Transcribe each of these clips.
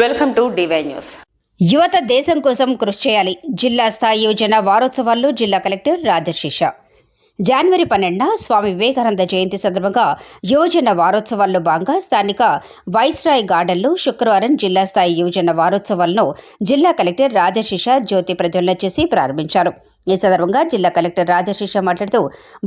Welcome to DY news. యువత దేశం కోసం కృషి చేయాలి. జిల్లా స్థాయి యువజన వారోత్సవాల్లో జిల్లా కలెక్టర్ రాజశిష. జనవరి పన్నెండున స్వామి వివేకానంద జయంతి సందర్భంగా యువజన వారోత్సవాల్లో భాగంగా స్థానిక వైస్రాయ్ గార్డెన్లో శుక్రవారం జిల్లా స్థాయి యువజన వారోత్సవాలను జిల్లా కలెక్టర్ రాజశిష జ్యోతి ప్రజ్వలన చేసి ప్రారంభించారు. ఈ సందర్భంగా జిల్లా కలెక్టర్ రాజశేష మాట్లాడుతూ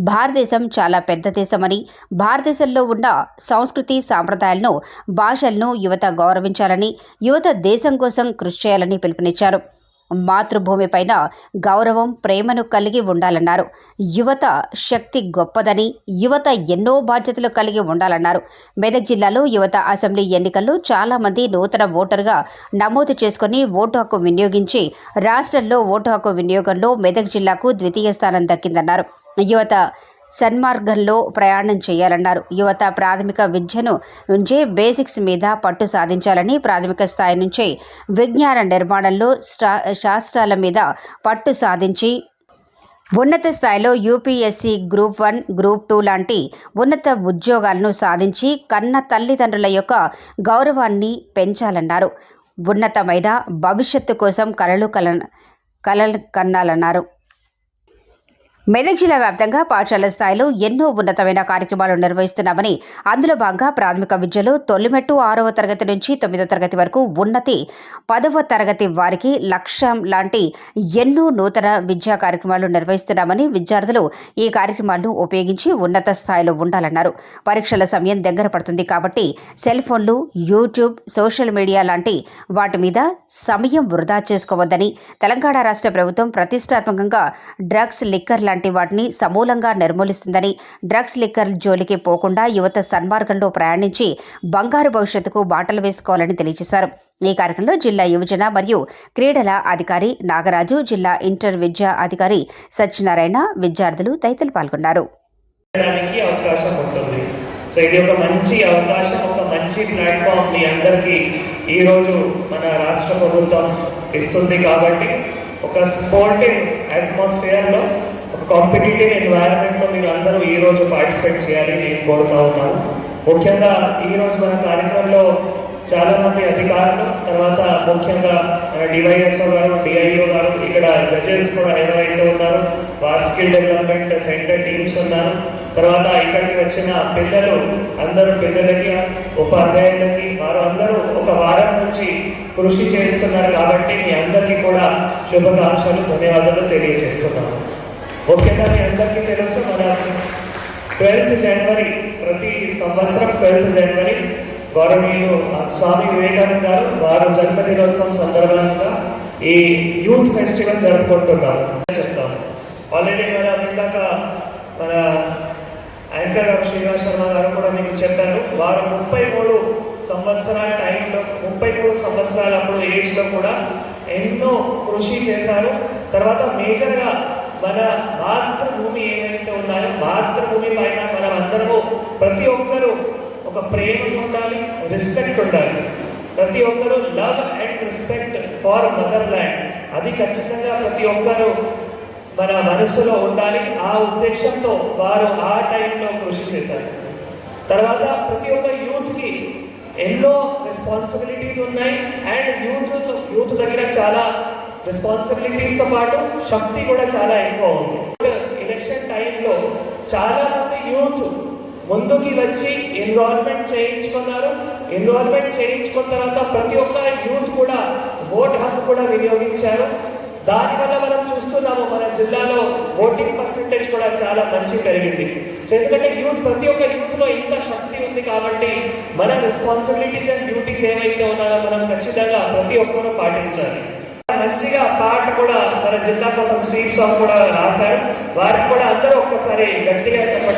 భారతదేశం చాలా పెద్ద దేశమని భారతదేశంలో ఉన్న సంస్కృతి సాంప్రదాయాలను భాషలను యువత గౌరవించాలని యువత దేశం కోసం కృషి చేయాలని పిలుపునిచ్చారు. మాతృభూమి పైన గౌరవం ప్రేమను కలిగి ఉండాలన్నారు. యువత శక్తి గొప్పదని యువత ఎన్నో బాధ్యతలు కలిగి ఉండాలన్నారు. మెదక్ జిల్లాలో యువత అసెంబ్లీ ఎన్నికల్లో చాలామంది నూతన ఓటరుగా నమోదు చేసుకుని ఓటు హక్కు వినియోగించి రాష్ట్రంలో ఓటు హక్కు వినియోగంలో మెదక్ జిల్లాకు ద్వితీయ స్థానం దక్కిందన్నారు. యువత సన్మార్గంలో ప్రయాణం చేయాలన్నారు. యువత ప్రాథమిక విద్యను నుంచే బేసిక్స్ మీద పట్టు సాధించాలని ప్రాథమిక స్థాయి నుంచే విజ్ఞాన నిర్మాణంలో స్టా శాస్త్రాల మీద పట్టు సాధించి ఉన్నత స్థాయిలో UPSC group one group two లాంటి ఉన్నత ఉద్యోగాలను సాధించి కన్న తల్లిదండ్రుల యొక్క గౌరవాన్ని పెంచాలన్నారు. ఉన్నతమైన భవిష్యత్తు కోసం కలలు కల కలలు కన్నాలన్నారు. మెదక్ జిల్లా వ్యాప్తంగా పాఠశాల స్థాయిలో ఎన్నో ఉన్నతమైన కార్యక్రమాలు నిర్వహిస్తున్నామని అందులో భాగంగా ప్రాథమిక విద్యలో తొలిమెట్టు ఆరవ తరగతి నుంచి తొమ్మిదవ తరగతి వరకు ఉన్నతి పదవ తరగతి వారికి లక్ష్యం లాంటి ఎన్నో నూతన విద్యా కార్యక్రమాలు నిర్వహిస్తున్నామని విద్యార్థులు ఈ కార్యక్రమాలను ఉపయోగించి ఉన్నత స్థాయిలో ఉండాలన్నారు. పరీక్షల సమయం దగ్గర పడుతుంది కాబట్టి సెల్ ఫోన్లు యూట్యూబ్ సోషల్ మీడియా లాంటి వాటి మీద సమయం వృధా చేసుకోవద్దని తెలంగాణ రాష్ట్ర ప్రభుత్వం ప్రతిష్టాత్మకంగా డ్రగ్స్ లిక్కర్ లాంటి వాటిని సమూలంగా నిర్మూలిస్తుందని డ్రగ్స్ లిక్కర్ జోలికి పోకుండా యువత సన్మార్గంలో ప్రయాణించి బంగారు భవిష్యత్తుకు బాటలు వేసుకోవాలని తెలియజేశారు. ఈ కార్యక్రమంలో జిల్లా యువజన మరియు క్రీడల అధికారి నాగరాజు జిల్లా ఇంటర్ విద్యా అధికారి సత్యనారాయణ విద్యార్థులు తదితరులు పాల్గొన్నారు. అవకాశం ఉంటుంది. సో ఇది ఒక మంచి అవకాశం ఒక మంచి ప్లాట్ఫామ్ మీ అందరికీ ఈరోజు మన రాష్ట్ర ప్రభుత్వం ఇస్తుంది కాబట్టి ఒక స్పోర్టింగ్ అట్మాస్ఫియర్లో కాంపిటేటివ్ ఎన్వైరన్మెంట్లో మీరు అందరూ ఈ రోజు పార్టిసిపేట్ చేయాలి నేను కోరుతా ఉన్నాను. ముఖ్యంగా ఈరోజు మన కార్యక్రమంలో చాలా మంది అధికారులు తర్వాత ముఖ్యంగా మన డివైఎస్ఓ గారు డిఐఓ గారు ఇక్కడ జడ్జెస్ కూడా ఎవరైతే ఉన్నారు. వార్ స్కిల్ డెవలప్మెంట్ సెంటర్ టీమ్స్ ఉన్నారు. తర్వాత ఇక్కడికి వచ్చిన పిల్లలు అందరూ పిల్లలకి ఉపాధ్యాయులకి వారు అందరూ ఒక వారం నుంచి కృషి చేస్తున్నారు కాబట్టి మీ అందరికీ కూడా శుభాకాంక్షలు ధన్యవాదాలు తెలియజేస్తున్నాను. ముఖ్యంగా మీ అందరికీ తెలుసు మన ట్వెల్త్ జనవరి ప్రతి సంవత్సరం ట్వెల్త్ జనవరి గౌరవనీయులు స్వామి వివేకానంద గారు వారు జన్మదినోత్సవం సందర్భంగా ఈ యూత్ ఫెస్టివల్ జరుపుకుంటున్నాం చెప్తాము ఆల్రెడీ మన ఇందాక మన యాంకర్ గారు శ్రీనివాస్ శర్మ గారు కూడా మీకు చెప్పారు. వారు ముప్పై మూడు సంవత్సరాల టైంలో ముప్పై మూడు సంవత్సరాల అప్పుడు ఏజ్లో కూడా ఎన్నో కృషి చేశారు. తర్వాత మేజర్గా మన మాతృభూమి ఏదైతే ఉన్నాయో మాతృభూమి పైన మనం అందరము ప్రతి ఒక్కరూ ఒక ప్రేమ ఉండాలి రెస్పెక్ట్ ఉండాలి. ప్రతి ఒక్కరూ love and respect for motherland అది ఖచ్చితంగా ప్రతి ఒక్కరూ మన మనసులో ఉండాలి. ఆ ఉద్దేశంతో వారు ఆ టైంలో కృషి చేశారు. తర్వాత ప్రతి ఒక్క యూత్కి ఎన్నో రెస్పాన్సిబిలిటీస్ ఉన్నాయి. అండ్ యూత్ యూత్ దగ్గర చాలా రెస్పాన్సిబిలిటీస్తో పాటు శక్తి కూడా చాలా ఎక్కువ ఉంది. ఎలక్షన్ టైంలో చాలా మంది యూత్ ముందుకి వచ్చి ఎన్రోల్మెంట్ చేయించుకున్నారు. ఎన్రోల్మెంట్ చేయించుకున్న తర్వాత ప్రతి ఒక్క యూత్ కూడా ఓట్ హక్కు కూడా వినియోగించారు. దానివల్ల మనం చూస్తున్నాము మన జిల్లాలో ఓటింగ్ పర్సెంటేజ్ కూడా చాలా మంచి పెరిగింది. ఎందుకంటే యూత్ ప్రతి ఒక్క యూత్లో ఇంత శక్తి ఉంది కాబట్టి మన రెస్పాన్సిబిలిటీస్ అండ్ డ్యూటీస్ ఏవైతే ఉన్నాయో మనం ఖచ్చితంగా ప్రతి ఒక్కరూ పాటించాలి. మంచిగా పాట కూడా మన జిల్లా కోసం స్వీప్ సాంగ్ కూడా రాశారు. వారికి కూడా అందరూ ఒక్కసారి గట్టిగా చెప్పండి.